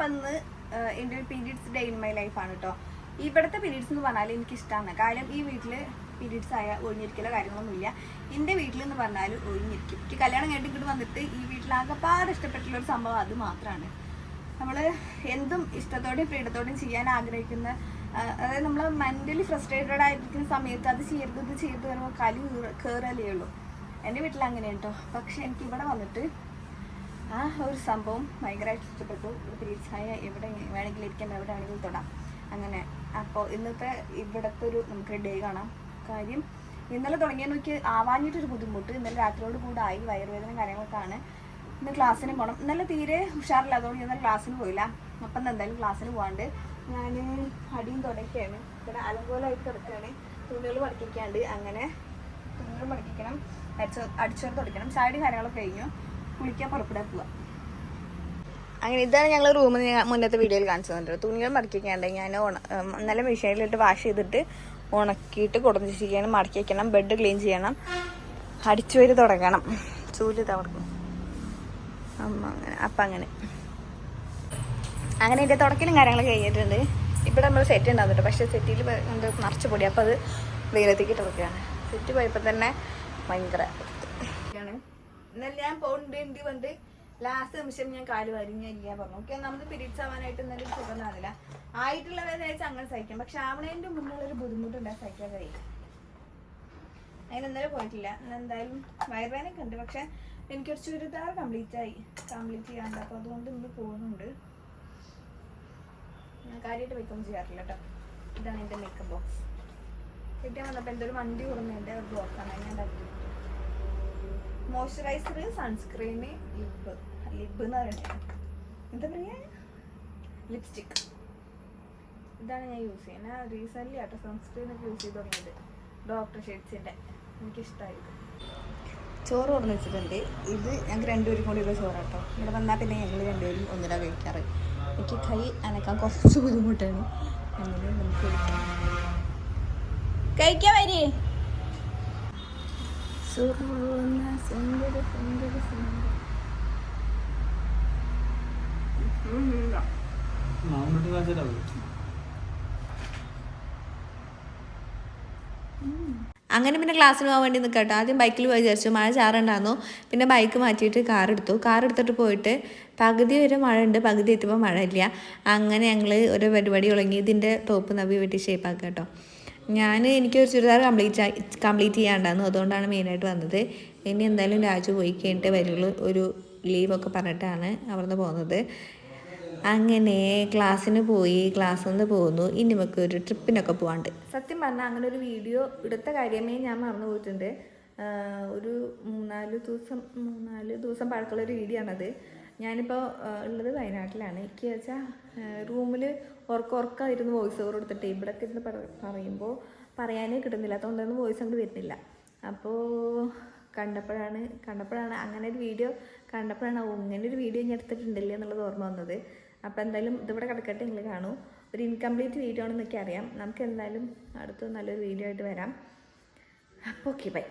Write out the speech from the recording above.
അപ്പം ഏഹ്, എന്റെ ഒരു periods day in my life ആണ് കേട്ടോ ഇവിടുത്തെ പീരീഡ്സ് എന്ന് പറഞ്ഞാൽ എനിക്ക് ഇഷ്ടമാണ് കാര്യം ഈ വീട്ടിൽ പീരീഡ്സ് ആയ ഒഴിഞ്ഞിരിക്കലോ കാര്യങ്ങളൊന്നുമില്ല. എന്റെ വീട്ടിൽ എന്ന് പറഞ്ഞാൽ ഒഴിഞ്ഞിരിക്കും. എനിക്ക് കല്യാണം കഴിഞ്ഞിട്ട് ഇങ്ങോട്ട് വന്നിട്ട് ഈ വീട്ടിലാകെപ്പാട് ഇഷ്ടപ്പെട്ടുള്ള ഒരു സംഭവം അത് മാത്രമാണ് നമ്മൾ എന്തും ഇഷ്ടത്തോടെയും ഫ്രീഡത്തോടെയും ചെയ്യാൻ ആഗ്രഹിക്കുന്ന അതായത് നമ്മൾ മെന്റലി ഫ്രസ്ട്രേറ്റഡ് ആയിരിക്കുന്ന സമയത്ത് അത് ചെയ്യരുത് ഇത് ചെയ്ത് വരുമ്പോൾ കലി കയറലേ ഉള്ളൂ. എന്റെ വീട്ടിൽ അങ്ങനെ കേട്ടോ പക്ഷെ എനിക്ക് ഇവിടെ വന്നിട്ട് ആ ഒരു സംഭവം ഭയങ്കരമായിട്ട് ഇഷ്ടപ്പെട്ടു. ഒത്തിരി ആയ എവിടെ വേണമെങ്കിലും ഇരിക്കാം എവിടെ വേണമെങ്കിലും തൊടാം. അങ്ങനെ. അപ്പോൾ ഇന്നത്തെ ഇവിടുത്തെ ഒരു നമുക്ക് ഡേ കാണാം. കാര്യം ഇന്നലെ തുടങ്ങിയ നോക്കി ആവാഞ്ഞിട്ടൊരു ബുദ്ധിമുട്ട്. ഇന്നലെ രാത്രിയോട് കൂടെ ആയി വയറുവേദന കാര്യങ്ങളൊക്കെ ആണ് ഇന്ന് ക്ലാസ്സിന് പോകണം ഇന്നലെ തീരെ ഉഷാറില്ല. അതുകൊണ്ട് ഇന്നലെ ക്ലാസ്സിന് പോയില്ല. അപ്പം എന്തായാലും ക്ലാസ്സിന് പോകാണ്ട് ഞാൻ അടിയും തുടക്കുകയാണ് ഇവിടെ അലങ്കോലമായിട്ട് കിടക്കുകയാണ്. തുണികൾ പഠിപ്പിക്കാണ്ട് അങ്ങനെ തുണികൾ പഠിപ്പിക്കണം അടിച്ചോ അടിച്ചോറ് തുടയ്ക്കണം. ചാടി കാര്യങ്ങളൊക്കെ കഴിഞ്ഞു. കുളിക്കാൻ പുറപ്പെടാൻ പോവാ അങ്ങനെ ഇതാണ് ഞങ്ങൾ റൂമിൽ മുന്നത്തെ വീഡിയോയിൽ കാണിച്ചു തന്നിട്ട് തുണികൾ മടക്കിക്കാണ്ട് ഞാൻ ഉണ നല്ല മെഷീനിലിട്ട് വാഷ് ചെയ്തിട്ട് ഉണക്കിയിട്ട് കൊടുത്തിരിക്കണം മടക്കി വെക്കണം. ബെഡ് ക്ലീൻ ചെയ്യണം. അടിച്ചു വരി തുടങ്ങണം. ചൂൽ തവർക്കും അമ്മ അങ്ങനെ അപ്പം അങ്ങനെ. അങ്ങനെ ഇതിന്റെ തുടക്കലും കാര്യങ്ങൾ കഴിഞ്ഞിട്ടുണ്ട്. ഇവിടെ നമ്മൾ സെറ്റ് ഉണ്ടാകുന്നുണ്ട് പക്ഷേ സെറ്റിൽ എന്താ നിറച്ച് പൊടി. അപ്പോൾ അത് വെയിലത്തേക്ക് തുടക്കുകയാണ് സെറ്റ് പോയപ്പോൾ തന്നെ ഭയങ്കര ഇന്നലെ ഞാൻ പോണ്ട് ഉണ്ട് പറഞ്ഞിട്ട് ലാസ്റ്റ് നിമിഷം ഞാൻ കാൽ വരിഞ്ഞില്ല പറഞ്ഞു. ഓക്കെ നമ്മൾ പിരീഡ്സ് ആവാനായിട്ട് ഇന്നലെ ഒരു സുഖം ആവില്ല ആയിട്ടുള്ള വേദന വെച്ചാൽ അങ്ങനെ സഹിക്കാം. പക്ഷെ ആവണേന്റെ മുന്നുള്ളൊരു ബുദ്ധിമുട്ടുണ്ട് സഹിക്കാൻ കഴിയും അതിന് ഇന്നലെ പോയിട്ടില്ല എന്തായാലും വയറുവേദനയൊക്കെ ഉണ്ട്. പക്ഷെ എനിക്കൊരു ചുരിദാർ കംപ്ലീറ്റ് ആയി. കംപ്ലീറ്റ് ചെയ്യാണ്ട്. അപ്പോൾ അതുകൊണ്ട് ഇന്ന് പോകുന്നുണ്ട്. ഞാൻ കാര്യമായിട്ട് മേക്കപ്പ് ചെയ്യാറില്ല കേട്ടോ ഇതാണ് എന്റെ മേക്കപ്പ് ബോക്സ് കിട്ടിയാൽ വന്നപ്പോൾ എന്തൊരു വണ്ടി കൊടുക്കുന്നതിന്റെ ഒരു ബോക്സാണ് ഞാൻ ഉണ്ടാക്കി മോയ്സ്ചറൈസർ സൺസ്ക്രീന് ലിപ്പ് ലിപ്പ് എന്ന് പറയുന്നത് എന്താ പറയുക ലിപ്സ്റ്റിക്. ഇതാണ് ഞാൻ യൂസ് ചെയ്യുന്നത്. റീസെന്റ്ലി ആട്ടോ സൺസ്ക്രീൻ ഒക്കെ യൂസ് ചെയ്ത് തുടങ്ങിയത്. ഡോക്ടർ ഷെയ്ഡ്സിന്റെ എനിക്കിഷ്ടമായത് ചോറ് ഓർന്ന് വെച്ചിട്ടുണ്ട്. ഇത് ഞങ്ങൾക്ക് രണ്ടുപേരും കൂടിയുള്ള ചോറാട്ടോ. ഇവിടെ വന്നാൽ പിന്നെ ഞങ്ങൾ രണ്ടുപേരും ഒന്നിനാ കഴിക്കാറ്. എനിക്ക് കൈ അനക്കാൻ കുറച്ച് ബുദ്ധിമുട്ടാണ്. അങ്ങനെ നമുക്ക് കഴിക്കാം. കഴിക്കാൻ വരേ. സുറുന്ന സുന്ദര സുന്ദര സുന്ദര മാമൂട്ടി കാണിച്ചാലോ അങ്ങനെ പിന്നെ ക്ലാസ്സിന് പോകാൻ വേണ്ടി നിൽക്കട്ടോ ആദ്യം ബൈക്കിൽ പോയി വിചാരിച്ചു. മഴ ചാറുണ്ടായിരുന്നു പിന്നെ ബൈക്ക് മാറ്റിയിട്ട് കാർ എടുത്തു. കാർ എടുത്തിട്ട് പോയിട്ട് പകുതി വരെ മഴ ഉണ്ട് പകുതി എത്തുമ്പോൾ മഴ ഇല്ല അങ്ങനെ ഞങ്ങൾ ഒരു പരിപാടി തുടങ്ങി. ഇതിന്റെ ടോപ്പ് നവി വെട്ടി ഷേപ്പ് ആക്കുക കേട്ടോ ഞാൻ എനിക്കൊരു ചുരിദാർ കംപ്ലീറ്റ് കംപ്ലീറ്റ് ചെയ്യാണ്ടായിരുന്നു അതുകൊണ്ടാണ് മെയിനായിട്ട് വന്നത്. ഇനി എന്തായാലും രാജു പോയി കഴിഞ്ഞിട്ട് വരുള്ളൂ ഒരു ലീവൊക്കെ പറഞ്ഞിട്ടാണ് അവിടുന്ന് പോകുന്നത്. അങ്ങനെ ക്ലാസ്സിന് പോയി ക്ലാസ്സിൽ നിന്ന് പോകുന്നു. ഇനി നമുക്ക് ഒരു ട്രിപ്പിനൊക്കെ പോകാണ്ട് സത്യം പറഞ്ഞാൽ അങ്ങനെ ഒരു വീഡിയോ എടുത്ത കാര്യമേ ഞാൻ മറന്നു പോയിട്ടുണ്ട്. ഒരു മൂന്നാൽ ദിവസം മൂന്നാൽ ദിവസം പഴക്കമുള്ള ഒരു വീഡിയോ ആണത്. ഞാനിപ്പോൾ ഉള്ളത് വയനാട്ടിലാണ്. എനിക്ക് വെച്ചാൽ റൂമിൽ ഉറക്ക ഉറക്കമായിരുന്നു വോയിസ് ഓവർ കൊടുത്തിട്ട് ഇവിടെയൊക്കെ ഇരുന്ന് പറ- പറയുമ്പോൾ പറയാനേ കിട്ടുന്നില്ല. അതുകൊണ്ടൊന്നും വോയിസ് അങ്ങോട്ട് വരുന്നില്ല. അപ്പോൾ കണ്ടപ്പോഴാണ് കണ്ടപ്പോഴാണ് അങ്ങനെ ഒരു വീഡിയോ കണ്ടപ്പോഴാണ് ഇങ്ങനെ ഒരു വീഡിയോ ഞാൻ എടുത്തിട്ടുണ്ടല്ലേ എന്നുള്ളത് ഓർമ്മ വന്നത്. അപ്പോൾ എന്തായാലും ഇതിവിടെ കിടക്കട്ടെ നിങ്ങൾ കാണൂ. ഒരു ഇൻകംപ്ലീറ്റ് വീഡിയോ ആണെന്നൊക്കെ അറിയാം നമുക്ക് എന്തായാലും അടുത്ത നല്ലൊരു വീഡിയോ ആയിട്ട് വരാം. അപ്പോൾ ഓക്കെ ബൈ